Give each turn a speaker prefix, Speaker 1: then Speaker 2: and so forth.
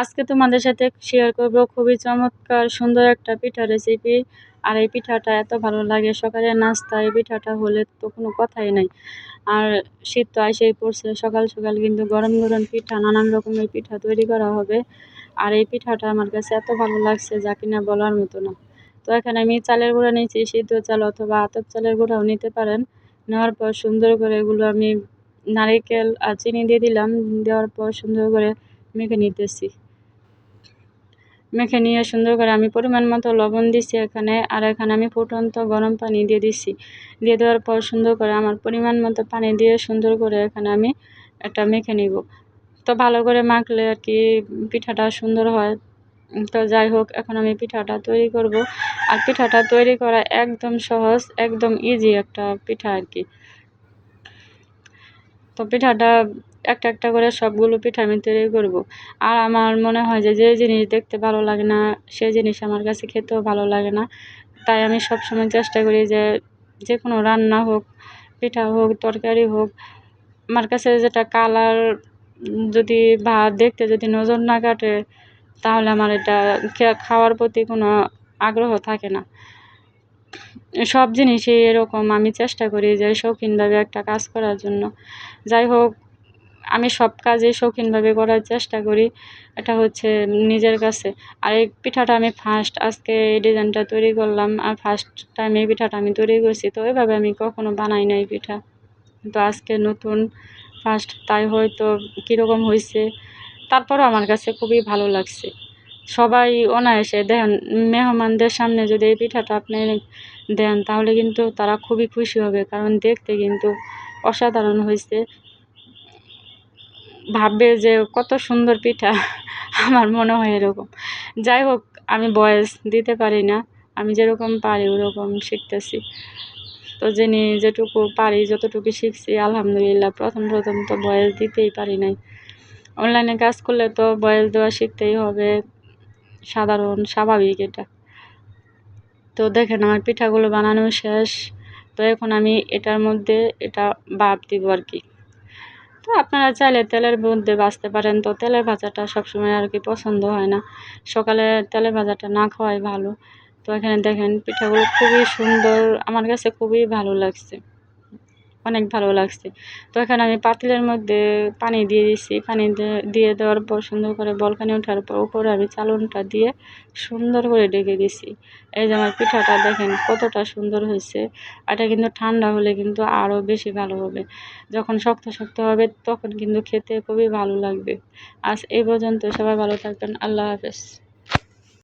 Speaker 1: আজকে তোমাদের সাথে শেয়ার করব। খুবই চমৎকার, সুন্দর একটা পিঠা রেসিপি আর এই পিঠাটা এত ভালো লাগে সকালে নাস্তা, এই পিঠাটা হলে তো কোনো কথাই নাই। আর শীত তো এসেই পড়ছে, সকাল সকাল কিন্তু গরম গরম পিঠা, নানান রকমের পিঠা তৈরি করা হবে। আর এই পিঠাটা আমার কাছে এত ভালো লাগছে যা কিনা বলার মতো না। তো এখানে আমি চালের গুঁড়া নিয়েছি, সিদ্ধ চাল অথবা আতপ চালের গুঁড়াও নিতে পারেন। নেওয়ার পর সুন্দর করে এগুলো আমি নারিকেল আর চিনি দিয়ে দিলাম, দেওয়ার পর সুন্দর করে মেখে নিতেছি। মেখে নিয়ে সুন্দর করে আমি পরিমাণ মতো লবণ দিছি এখানে, আর এখানে আমি ফুটন্ত গরম পানি দিয়ে দিছি। দিয়ে দেওয়ার পর সুন্দর করে আমার পরিমাণ মতো পানি দিয়ে সুন্দর করে এখানে আমি এটা মেখে নিব। তো ভালো করে মাখলে আর কি পিঠাটা সুন্দর হয়। তো যাই হোক, এখন আমি পিঠাটা তৈরি করব। আর পিঠাটা তৈরি করা একদম সহজ, একদম ইজি একটা পিঠা আর কি। তো পিঠাটা একটা একটা করে সবগুলো পিঠা আমি তৈরি করব। আর আমার মনে হয় যে যে জিনিস দেখতে ভালো লাগে না সেই জিনিস আমার কাছে খেতেও ভালো লাগে না। তাই আমি সব সময় চেষ্টা করি যে যে কোনো রান্না হোক, পিঠা হোক, তরকারি হোক, আমার কাছে যেটা কালার যদি ভাত দেখতে যদি নজর না কাটে, তাহলে আমার এটা খাওয়ার প্রতি কোনো আগ্রহ থাকে না। সব জিনিসই এরকম আমি চেষ্টা করি যে, শৌখিনভাবে একটা কাজ করার জন্য। যাই হোক আমি সব কাজে শৌখিনভাবে করার চেষ্টা করি। এটা হচ্ছে নিজের কাছে। আর এই পিঠাটা আমি ফার্স্ট আজকে এই ডিজাইনটা তৈরি করলাম। আর ফার্স্ট টাইম এই পিঠাটা আমি তৈরি করছি। তো এভাবে আমি কখনো বানাই নাই পিঠা। তো আজকে নতুন ফার্স্ট তাই হয়তো কীরকম হয়েছে তারপরও আমার কাছে খুবই ভালো লাগছে। সবাই অনায়াসে দেন মেহমানদের সামনে যদি এই পিঠাটা আপনি দেন, তাহলে কিন্তু তারা খুবই খুশি হবে। কারণ দেখতে কিন্তু অসাধারণ হয়েছে ভাববে যে কত সুন্দর পিঠা, আমার মনে হয় এরকম। যাই হোক, আমি বয়স দিতে পারি না, আমি যেরকম পারি ওরকম শিখতেছি। তো জেনে যেটুকু পারি, যতটুকু শিখছি, আলহামদুলিল্লাহ, প্রথম প্রথম তো বয়স দিতেই পারি নাই। অনলাইনে কাজ করলে তো বয়স দেওয়া শিখতেই হবে, সাধারণ, স্বাভাবিক এটা। তো দেখেন, আমার পিঠাগুলো বানানো শেষ। তো এখন আমি এটার মধ্যে এটা বাপ দিব আর কি। তো আপনারা চাইলে তেলের মধ্যে বাঁচতে পারেন। তো তেলের ভাজাটা সবসময় আর কি পছন্দ হয় না। সকালে তেলের ভাজাটা না খাওয়াই ভালো। তো এখানে দেখেন পিঠাগুলো খুবই সুন্দর। আমার কাছে খুবই ভালো লাগছে। অনেক ভালো লাগছে। তো এখানে আমি পাতিলের মধ্যে পানি দিয়ে দিছি। পানি দিয়ে দেওয়ার পর সুন্দর করে বলকানি ওঠার পর উপরে আমি চালনটা দিয়ে সুন্দর করে ডেকে দিছি। এই যে আমার পিঠাটা দেখেন কতটা সুন্দর হয়েছে। এটা কিন্তু ঠান্ডা হলে কিন্তু আরও বেশি ভালো হবে। যখন শক্ত শক্ত হবে তখন কিন্তু খেতে খুবই ভালো লাগবে। আজ এই পর্যন্ত সবাই ভালো থাকবেন। আল্লাহ হাফেজ।